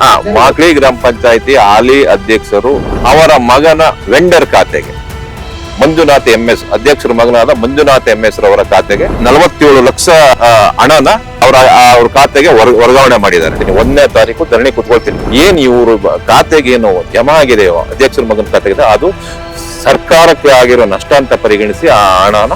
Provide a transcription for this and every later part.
ಹಾ ಮಾಕ್ಳಿ ಗ್ರಾಮ ಪಂಚಾಯತಿ ಹಾಲಿ ಅಧ್ಯಕ್ಷರು ಅವರ ಮಗನ ವೆಂಡರ್ ಖಾತೆಗೆ. ಮಂಜುನಾಥ್ ಎಂ ಎಸ್ ಅಧ್ಯಕ್ಷರ ಮಗನಾದ ಮಂಜುನಾಥ್ ಎಂ ಎಸ್ ರವರ ಖಾತೆಗೆ ನಲವತ್ತೇಳು ಲಕ್ಷ ಹಣನ ಅವರ ಅವ್ರ ಖಾತೆಗೆ ವರ್ಗಾವಣೆ ಮಾಡಿದ್ದಾರೆ. ಒಂದನೇ ತಾರೀಕು ಧರಣಿ ಕುತ್ಕೊಳ್ತೀನಿ. ಏನ್ ಇವರು ಖಾತೆಗೆ ಏನು ಜಮಾ ಆಗಿದೆಯೋ, ಅಧ್ಯಕ್ಷರ ಮಗನ ಖಾತೆಗೆ, ಅದು ಸರ್ಕಾರಕ್ಕೆ ಆಗಿರೋ ನಷ್ಟ ಅಂತ ಪರಿಗಣಿಸಿ ಆ ಹಣನ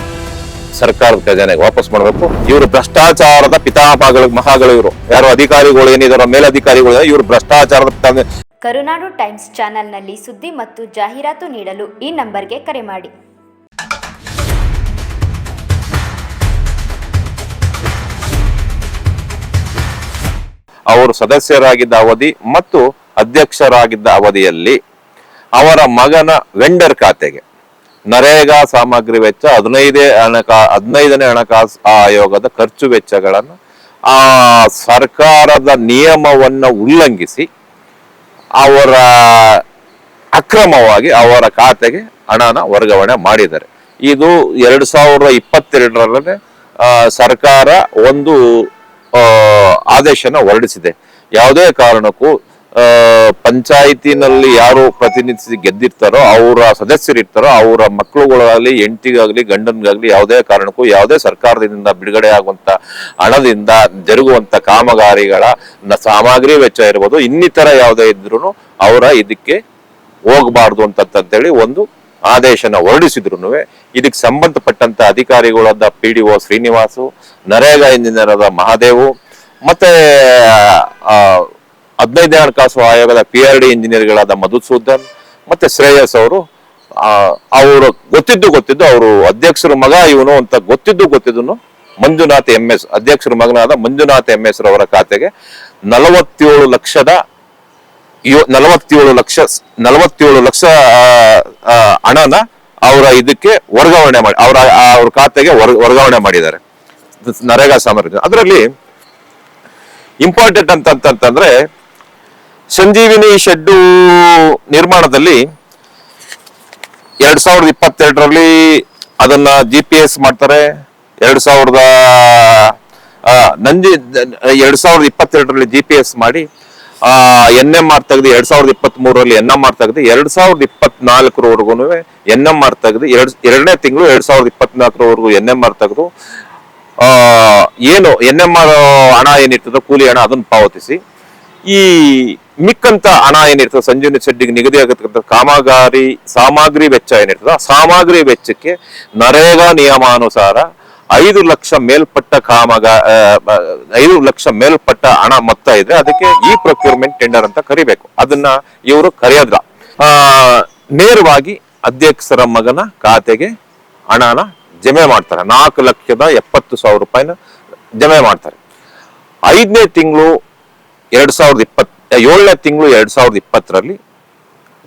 ಸರ್ಕಾರದ ಖಜಾನೆಗೆ ವಾಪಸ್ ಮಾಡಬೇಕು. ಇವರು ಭ್ರಷ್ಟಾಚಾರದ ಪಿತಾಮಹಗಳು ಮಹಾಗಳು ಇವರು. ಯಾರು ಅಧಿಕಾರಿಗಳು ಏನಿದಾರೋ ಮೇಲಧಿಕಾರಿಗಳು ಇವರು ಭ್ರಷ್ಟಾಚಾರದ ಪಿತಾಮಹ ಕರುನಾಡು ಟೈಮ್ಸ್ ಚಾನೆಲ್ನಲ್ಲಿ ಸುದ್ದಿ ಮತ್ತು ಜಾಹೀರಾತು ನೀಡಲು ಈ ನಂಬರ್ಗೆ ಕರೆ ಮಾಡಿ. ಅವರು ಸದಸ್ಯರಾಗಿದ್ದ ಅವಧಿ ಮತ್ತು ಅಧ್ಯಕ್ಷರಾಗಿದ್ದ ಅವಧಿಯಲ್ಲಿ ಅವರ ಮಗನ ವೆಂಡರ್ ಖಾತೆಗೆ ನರೇಗಾ ಸಾಮಗ್ರಿ ವೆಚ್ಚ ಹದಿನೈದೇ ಹಣಕಾ ಹದಿನೈದನೇ ಹಣಕಾಸು ಆಯೋಗದ ಖರ್ಚು ವೆಚ್ಚಗಳನ್ನು ಆ ಸರ್ಕಾರದ ನಿಯಮವನ್ನು ಉಲ್ಲಂಘಿಸಿ ಅವರ ಅಕ್ರಮವಾಗಿ ಅವರ ಖಾತೆಗೆ ಹಣನ ವರ್ಗಾವಣೆ ಮಾಡಿದ್ದಾರೆ. ಇದು ಎರಡು ಸಾವಿರದ ಇಪ್ಪತ್ತೆರಡರಲ್ಲೇ ಸರ್ಕಾರ ಒಂದು ಆದೇಶನ ಹೊರಡಿಸಿದೆ. ಯಾವುದೇ ಕಾರಣಕ್ಕೂ ಪಂಚಾಯಿತಿನಲ್ಲಿ ಯಾರು ಪ್ರತಿನಿಧಿಸಿ ಗೆದ್ದಿರ್ತಾರೋ, ಅವರ ಸದಸ್ಯರಿರ್ತಾರೋ, ಅವರ ಮಕ್ಕಳುಗಳಾಗಲಿ, ಹೆಂಡತಿಗಾಗ್ಲಿ, ಗಂಡನಿಗಾಗಲಿ ಯಾವುದೇ ಕಾರಣಕ್ಕೂ, ಯಾವುದೇ ಸರ್ಕಾರದಿಂದ ಬಿಡುಗಡೆ ಆಗುವಂತ ಹಣದಿಂದ ಜರುಗುವಂಥ ಕಾಮಗಾರಿಗಳ ಸಾಮಗ್ರಿ ವೆಚ್ಚ ಇರ್ಬೋದು. ಇನ್ನಿತರ ಯಾವುದೇ ಇದ್ರೂ ಅವರ ಇದಕ್ಕೆ ಹೋಗಬಾರ್ದು ಅಂತಂತೇಳಿ ಒಂದು ಆದೇಶನ ಹೊರಡಿಸಿದ್ರು ಇದಕ್ಕೆ ಸಂಬಂಧಪಟ್ಟಂತ ಅಧಿಕಾರಿಗಳಾದ P D O Srinivasu, NREGA engineer ಆದ ಮಹಾದೇವು, ಮತ್ತೆ ಹದಿನೈದನೇ ಹಣಕಾಸು ಆಯೋಗದ ಪಿ ಆರ್ ಡಿ ಇಂಜಿನಿಯರ್ಗಳಾದ ಮಧುಸೂದನ್ ಮತ್ತೆ ಶ್ರೇಯಸ್ ಅವರು ಅವರು ಗೊತ್ತಿದ್ದು ಗೊತ್ತಿದ್ದು ಅವರು ಅಧ್ಯಕ್ಷರ ಮಗ ಇವನು ಅಂತ ಗೊತ್ತಿದ್ದು ಗೊತ್ತಿದ್ದನು. ಮಂಜುನಾಥ್ ಎಂ ಎಸ್ ಅಧ್ಯಕ್ಷರ ಮಗನಾದ ಮಂಜುನಾಥ್ ಎಂ ಎಸ್ ರವರ ಖಾತೆಗೆ ನಲವತ್ತೇಳು ಲಕ್ಷದ ನಲವತ್ತೇಳು ಲಕ್ಷ ನಲವತ್ತೇಳು ಲಕ್ಷ ಹಣನ ಅವರ ಇದಕ್ಕೆ ವರ್ಗಾವಣೆ ಮಾಡಿ, ಅವರ ಅವ್ರ ಖಾತೆಗೆ ವರ್ಗಾವಣೆ ಮಾಡಿದ್ದಾರೆ. ನರೇಗಾ ಸಾಮರ್ಥ್ಯ ಅದರಲ್ಲಿ ಇಂಪಾರ್ಟೆಂಟ್ ಅಂತಂತಂದ್ರೆ ಸಂಜೀವಿನಿ ಶೆಡ್ಡು ನಿರ್ಮಾಣದಲ್ಲಿ ಎರಡ್ ಸಾವಿರದ ಇಪ್ಪತ್ತೆರಡರಲ್ಲಿ ಅದನ್ನ ಜಿ ಪಿ ಎಸ್ ಮಾಡ್ತಾರೆ. ಎರಡ್ ಸಾವಿರದ ನಂಜಿ ಎರಡ್ ಸಾವಿರದ ಇಪ್ಪತ್ತೆರಡರಲ್ಲಿ ಜಿ ಪಿ ಎಸ್ ಮಾಡಿ ಎನ್ ಎಂ ಆರ್ ತೆಗೆದು ಎರಡ್ ಸಾವಿರದ ಇಪ್ಪತ್ತ್ ಮೂರರಲ್ಲಿ ಎನ್ ಎಂ ಆರ್ ತೆಗೆದು ಎರಡ್ ಸಾವಿರದ ಇಪ್ಪತ್ನಾಲ್ಕರವರೆಗೂ ಎನ್ ಎಂ ಆರ್ ತೆಗೆದು ಎರಡ್, ಎರಡನೇ ತಿಂಗಳು ಎರಡ್ ಸಾವಿರದ ಇಪ್ಪತ್ನಾಲ್ಕರವರೆಗೂ ಎನ್ ಎಂ ಆರ್ ತೆಗೆದು ಏನು ಎನ್ ಎಂ ಆರ್ ಹಣ ಏನಿರ್ತದೋ ಕೂಲಿ ಹಣ ಅದನ್ನು ಪಾವತಿಸಿ. ಈ ಮಿಕ್ಕಂತ ಹಣ ಏನಿರ್ತದೆ, ಸಂಜೀವನಿ ಶೆಡ್ಡಿಗೆ ನಿಗದಿ ಆಗತಕ್ಕಂಥ ಕಾಮಗಾರಿ, ಸಾಮಗ್ರಿ ವೆಚ್ಚ ಏನಿರ್ತದೆ ಆ ಸಾಮಗ್ರಿ ವೆಚ್ಚಕ್ಕೆ ನರೇಗಾ ನಿಯಮಾನುಸಾರ ಐದು ಲಕ್ಷ ಮೇಲ್ಪಟ್ಟ ಕಾಮಗ ಐದು ಲಕ್ಷ ಮೇಲ್ಪಟ್ಟ ಹಣ ಮೊತ್ತ ಇದ್ರೆ ಅದಕ್ಕೆ ಈ ಪ್ರೊಕ್ಯೂರ್ಮೆಂಟ್ ಟೆಂಡರ್ ಅಂತ ಕರಿಬೇಕು. ಅದನ್ನ ಇವರು ಕರೆಯೋದ್ರ ನೇರವಾಗಿ ಅಧ್ಯಕ್ಷರ ಮಗನ ಖಾತೆಗೆ ಹಣನ ಜಮೆ ಮಾಡ್ತಾರೆ. ನಾಲ್ಕು ಲಕ್ಷದ ಎಪ್ಪತ್ತು ಸಾವಿರ ರೂಪಾಯಿನ ಜಮೆ ಮಾಡ್ತಾರೆ. ಐದನೇ ತಿಂಗಳು ಎರಡ್ ಸಾವಿರದ ಇಪ್ಪತ್ ಏಳನೇ ತಿಂಗಳು ಎರಡ್ ಸಾವಿರದ ಇಪ್ಪತ್ತರಲ್ಲಿ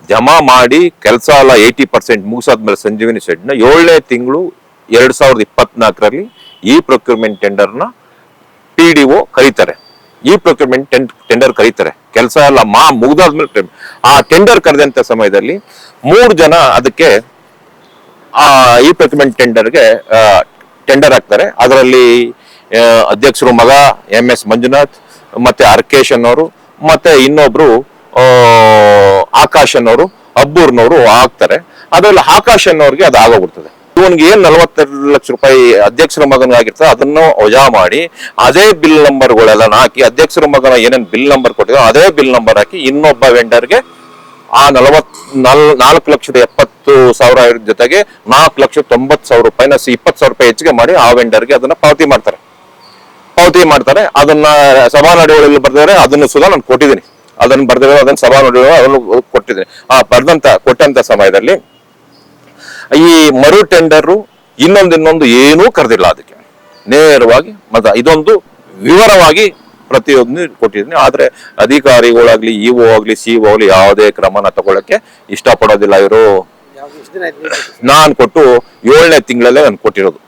ಜಮಾ ಮಾಡಿ ಕೆಲಸ ಎಲ್ಲ ಏಯ್ಟಿ ಪರ್ಸೆಂಟ್ ಮುಗಿಸಾದ್ಮೇಲೆ ಸಂಜೀವಿನಿ ಶೆಡ್ನ ಏಳನೇ ತಿಂಗಳು ಎರಡ್ ಸಾವಿರದ ಇಪ್ಪತ್ನಾಲ್ಕರಲ್ಲಿ ಈ ಪ್ರೊಕ್ಯೂರ್ಮೆಂಟ್ ಟೆಂಡರ್ನ ಪಿ ಡಿ ಒ ಕರೀತಾರೆ. ಈ ಪ್ರೊಕ್ಯೂರ್ಮೆಂಟ್ ಟೆಂಡರ್ ಕರೀತಾರೆ. ಕೆಲಸ ಎಲ್ಲ ಮಾ, ಮುಗ್ದಾದ್ಮೇಲೆ ಆ ಟೆಂಡರ್ ಕರೆದಂತ ಸಮಯದಲ್ಲಿ ಮೂರು ಜನ ಅದಕ್ಕೆ, ಆ, ಈ ಪ್ರೊಕ್ಯೂರ್ಮೆಂಟ್ ಟೆಂಡರ್ಗೆ ಟೆಂಡರ್ ಹಾಕ್ತಾರೆ. ಅದರಲ್ಲಿ ಅಧ್ಯಕ್ಷರು ಮಗ ಎಂ ಎಸ್ ಮಂಜುನಾಥ್, ಮತ್ತೆ ಅರ್ಕೇಶ್ ಅನ್ನೋರು ಮತ್ತೆ ಇನ್ನೊಬ್ರು ಅನ್ನೋರು ಅಬ್ಬೂರ್ನವರು ಹಾಕ್ತಾರೆ ಅದ್ರಲ್ಲಿ ಆಕಾಶ್ ಅನ್ನೋರಿಗೆ ಅದು ಆಗೋಗ್ಬಿಡ್ತದೆ. ಇವನ್ಗೆ ಏನ್ ನಲವತ್ತೆರಡು ಲಕ್ಷ ರೂಪಾಯಿ ಅಧ್ಯಕ್ಷರ ಮಗನಾಗಿರ್ತದೆ ಅದನ್ನು ವಜಾ ಮಾಡಿ, ಅದೇ ಬಿಲ್ ನಂಬರ್ಗಳೆಲ್ಲ ಹಾಕಿ, ಅಧ್ಯಕ್ಷರ ಮಗನ ಏನೇನ್ ಬಿಲ್ ನಂಬರ್ ಕೊಟ್ಟಿದ್ರು ಅದೇ ಬಿಲ್ ನಂಬರ್ ಹಾಕಿ ಇನ್ನೊಬ್ಬ ವೆಂಡರ್ಗೆ ಆ ನಲವತ್ ನಲ್, ನಾಲ್ಕು ಲಕ್ಷದ ಎಪ್ಪತ್ತು ಸಾವಿರ ಜೊತೆಗೆ ನಾಲ್ಕು ಲಕ್ಷದ ತೊಂಬತ್ತು ಸಾವಿರ ರೂಪಾಯಿನ, ಇಪ್ಪತ್ತು ಸಾವಿರ ರೂಪಾಯಿ ಹೆಚ್ಚಿಗೆ ಮಾಡಿ ಆ ವೆಂಡರ್ಗೆ ಅದನ್ನ ಪಾವತಿ ಮಾಡ್ತಾರೆ. ಪಾವತಿ ಮಾಡ್ತಾರೆ ಅದನ್ನ ಸಭಾ ನಡೆಯುವಲ್ಲಿ ಬರ್ದಿದ್ದಾರೆ ಅದನ್ನು ಸುಧಾ ನಾನು ಕೊಟ್ಟಿದ್ದೀನಿ. ಅದನ್ನು ಬರ್ದಿರೋ ಅದನ್ನ ಸಭಾ ನಡೆಯುವ ಅದನ್ನು ಕೊಟ್ಟಿದ್ದೀನಿ ಆ ಬರ್ದಂತ ಕೊಟ್ಟಂತ ಸಮಯದಲ್ಲಿ ಈ ಮರು ಟೆಂಡರು ಇನ್ನೊಂದು ಇನ್ನೊಂದು ಏನೂ ಕರೆದಿಲ್ಲ ಅದಕ್ಕೆ. ನೇರವಾಗಿ ಮತ ಇದೊಂದು ವಿವರವಾಗಿ ಪ್ರತಿಯೊಂದು ಕೊಟ್ಟಿದ್ದೀನಿ. ಆದ್ರೆ ಅಧಿಕಾರಿಗಳಾಗ್ಲಿ ಇಒ ಆಗ್ಲಿ ಸಿಒ ಆಗ್ಲಿ ಯಾವುದೇ ಕ್ರಮನ ತಗೊಳಕ್ಕೆ ಇಷ್ಟಪಡೋದಿಲ್ಲ ಇವರು. ನಾನು ಕೊಟ್ಟು ಏಳನೇ ತಿಂಗಳಲ್ಲೇ ನಾನು ಕೊಟ್ಟಿರೋದು.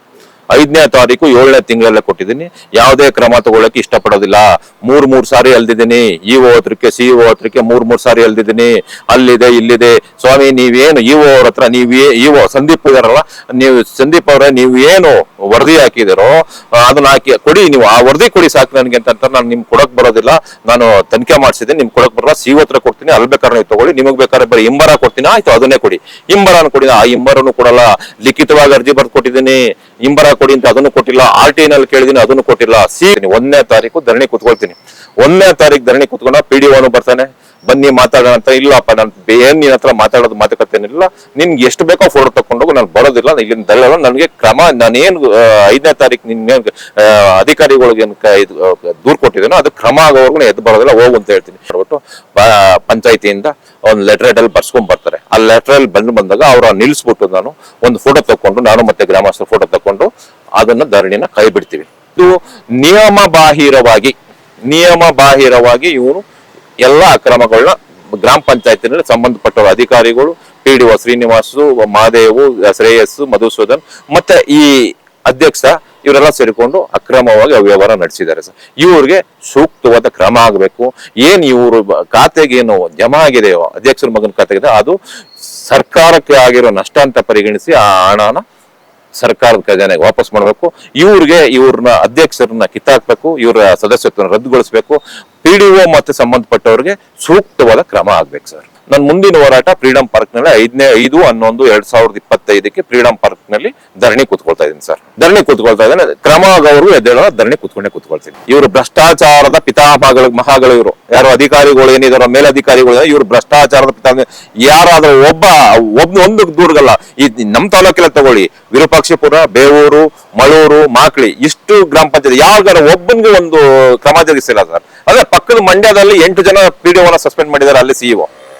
ಐದನೇ ತಾರೀಕು ಏಳನೇ ತಿಂಗಳಲ್ಲೇ ಕೊಟ್ಟಿದ್ದೀನಿ. ಯಾವುದೇ ಕ್ರಮ ತಗೊಳ್ಳಕ್ಕೆ ಇಷ್ಟಪಡೋದಿಲ್ಲ. ಮೂರ್ ಮೂರ್ ಸಾರಿ ಅಲ್ದಿದ್ದೀನಿ. ಓ ಹತ್ರಕ್ಕೆ ಸಿ ಓ ಹತ್ರಕ್ಕೆ ಮೂರ್ ಮೂರ್ ಸಾರಿ ಅಲ್ದಿದ್ದೀನಿ. ಅಲ್ಲಿದೆ, ಇಲ್ಲಿದೆ. ಸ್ವಾಮಿ, ನೀವೇನು ಇ ಓ ಅವ್ರ ಹತ್ರ, ನೀವೇ ಓ ಸಂದೀಪ್ ಇದಾರಲ್ಲ, ನೀವು ಸಂದೀಪ್ ಅವರೇ ನೀವು ಏನು ವರದಿ ಹಾಕಿದಿರೋ, ಅದನ್ನ ಹಾಕಿ, ಕೊಡಿ, ನೀವು ಆ ವರದಿ ಕೊಡಿ ಸಾಕು ನನಗೆ ಅಂತ ನಾನು ನಿಮ್ಗೆ ಕೊಡಕ್ ಬರೋದಿಲ್ಲ. ನಾನು ತನಿಖೆ ಮಾಡಿಸಿದ್ದೀನಿ. ನಿಮ್ಗೆ ಕೊಡಕ್ ಬರಲ್ಲ. ಸಿ ಹತ್ರ ಕೊಡ್ತೀನಿ. ಅಲ್ಲಿ ಬೇಕಾದ್ರೆ ನೀವು ತಗೊಳ್ಳಿ. ನಿಮಗೆ ಬೇಕಾದ್ರೆ ಬರೀ ಇಂಬರ ಕೊಡ್ತೀನಿ. ಆಯ್ತು, ಅದನ್ನೇ ಕೊಡಿ. ಇಂಬರನ ಕೊಡಿ. ಆ ಇಂಬರನು ಕೊಡಲ್ಲ. ಲಿಖಿತವಾಗಿ ಅರ್ಜಿ ಬರ್ದು ಕೊಟ್ಟಿದ್ದೀನಿ. ಇಂಬರ ಕೊಡಿ ಅಂತ ಅದನ್ನು ಕೊಟ್ಟಿಲ್ಲ. ಆರ್ ಟಿ ನಲ್ಲಿ ಕೇಳಿದೀನಿ, ಅದನ್ನು ಕೊಟ್ಟಿಲ್ಲ. ಸಿ ಒಂದನೇ ತಾರೀಕು ಧರಣಿ ಕುತ್ಕೊಳ್ತೀನಿ. ಒಂದನೇ ತಾರೀಕು ಧರಣಿ ಕುತ್ಕೊಂಡ ಪಿ ಡಿ ಬರ್ತಾನೆ. ಬನ್ನಿ ಮಾತಾಡೋಣ ಅಂತ ಇಲ್ಲಪ್ಪ, ನಾನು ಏನ್ ನಿನ್ನ ಹತ್ರ ಮಾತಾಡೋದು ಮಾತುಕತೆನಿಲ್ಲ ನಿನ್ಗೆ ಎಷ್ಟು ಬೇಕೋ ಫೋಟೋ ತಕೊಂಡೋಗು ನಾನು ಬರೋದಿಲ್ಲ. ಇಲ್ಲಿಂದ ನನಗೆ ಕ್ರಮ ನಾನೇನು ಐದನೇ ತಾರೀಕು ನಿನ್ನ ಅಧಿಕಾರಿಗಳಿಗೆ ದೂರ್ ಕೊಟ್ಟಿದ್ದೇನೋ, ಅದು ಕ್ರಮ ಆಗೋವರೆಗೂ ಎದ್ದು ಬರೋದಿಲ್ಲ, ಹೋಗು ಅಂತ ಹೇಳ್ತೀನಿ. ಹೇಳ್ಬಿಟ್ಟು ಬ- ಪಂಚಾಯತಿಯಿಂದ ಒಂದು ಲೆಟರ್ ಅಲ್ಲಿ ಬರ್ಸ್ಕೊಂಡ್ ಬರ್ತಾರೆ. ಆ ಲ್ಯಾಟ್ರಲ್ ಬಂದು ಬಂದಾಗ ಅವರ ನಿಲ್ಲಿಸ್ಬಿಟ್ಟು ನಾನು ಒಂದು ಫೋಟೋ ತಕೊಂಡು ನಾನು ಮತ್ತೆ ಗ್ರಾಮಸ್ಥರ ಫೋಟೋ ತಕೊಂಡು ಅದನ್ನ ಧರಣಿನ ಕೈ ಬಿಡ್ತೀವಿ. ಇದು ನಿಯಮ ಬಾಹಿರವಾಗಿ ನಿಯಮ ಬಾಹಿರವಾಗಿ ಇವನು ಎಲ್ಲ ಅಕ್ರಮಗಳನ್ನ ಗ್ರಾಮ ಪಂಚಾಯತಿನಲ್ಲಿ ಸಂಬಂಧಪಟ್ಟ ಅಧಿಕಾರಿಗಳು P D O Srinivasu Mahadevu Shreyas, Madhusudan ಮತ್ತೆ ಈ ಅಧ್ಯಕ್ಷ ಇವರೆಲ್ಲ ಸೇರಿಕೊಂಡು ಅಕ್ರಮವಾಗಿ ಅವ್ಯವಹಾರ ನಡೆಸಿದ್ದಾರೆ ಸರ್. ಇವ್ರಿಗೆ ಸೂಕ್ತವಾದ ಕ್ರಮ ಆಗಬೇಕು. ಏನು ಇವರು ಖಾತೆಗೆ ಏನು ಜಮಾ ಆಗಿದೆಯೋ ಅಧ್ಯಕ್ಷರ ಮಗನ ಖಾತೆಗಿದೆ ಅದು ಸರ್ಕಾರಕ್ಕೆ ಆಗಿರೋ ನಷ್ಟ ಅಂತ ಪರಿಗಣಿಸಿ ಆ ಹಣನ ಸರ್ಕಾರದ ಖಜಾನೆಗೆ ವಾಪಸ್ ಮಾಡಬೇಕು. ಇವ್ರಿಗೆ ಇವ್ರನ್ನ ಅಧ್ಯಕ್ಷರನ್ನ ಕಿತ್ತಾಕ್ಬೇಕು, ಇವರ ಸದಸ್ಯತ್ವನ ರದ್ದುಗೊಳಿಸಬೇಕು. ಪಿ ಡಿ ಒ ಮತ್ತೆ ಸಂಬಂಧಪಟ್ಟವ್ರಿಗೆ ಸೂಕ್ತವಾದ ಕ್ರಮ ಆಗ್ಬೇಕು ಸರ್. ನನ್ನ ಮುಂದಿನ ಹೋರಾಟ ಫ್ರೀಡಂ ಪಾರ್ಕ್ನಲ್ಲಿ ಐದನೇ, ಐದು, ಹನ್ನೊಂದು, ಎರಡ್ ಸಾವಿರದ ಇಪ್ಪತ್ತೈದಕ್ಕೆ ಫ್ರೀಡಂ ಪಾರ್ಕ್ನಲ್ಲಿ ಧರಣಿ ಕೂತ್ಕೊಳ್ತಾ ಇದ್ದೀನಿ ಸರ್. ಧರಣಿ ಕೂತ್ಕೊಳ್ತಾ ಇದ್ದಾನೆ ಕ್ರಮ ಅವರು ಎದ್ದೇಳೋ ಧರಣಿ ಕೂತ್ಕೊಂಡೇ ಕೂತ್ಕೊಳ್ತೀನಿ. ಇವರು ಭ್ರಷ್ಟಾಚಾರದ ಪಿತಾಮಹಗಳು, ಮಹಾಗಳು ಇವರು. ಯಾರು ಅಧಿಕಾರಿಗಳು ಏನಿದಾರೋ, ಮೇಲಧಿಕಾರಿಗಳು ಇವರು ಭ್ರಷ್ಟಾಚಾರದ ಪಿತಾ ಯಾರಾದ್ರೂ ಒಬ್ಬ ಒಬ್ಬ ಒಂದು ದೂರಗಲ್ಲ, ಈ ನಮ್ಮ ತಾಲೂಕೆಲ್ಲ ತಗೊಳ್ಳಿ. ವಿರೂಪಾಕ್ಷಿಪುರ, ಬೇವೂರು, ಮಳೂರು, ಮಾಕ್ಳಿ, ಇಷ್ಟು ಗ್ರಾಮ ಪಂಚಾಯತ್ ಯಾವ್ದಾರ ಒಬ್ಬನಿಗೆ ಒಂದು ಕ್ರಮ ಜರುಗಿಸಿಲ್ಲ ಸರ್. ಅದೇ ಪಕ್ಕದ ಮಂಡ್ಯದಲ್ಲಿ ಎಂಟು ಜನ ಪಿ ಸಸ್ಪೆಂಡ್ ಮಾಡಿದ್ದಾರೆ, ಅಲ್ಲಿ ಸಿಇಒ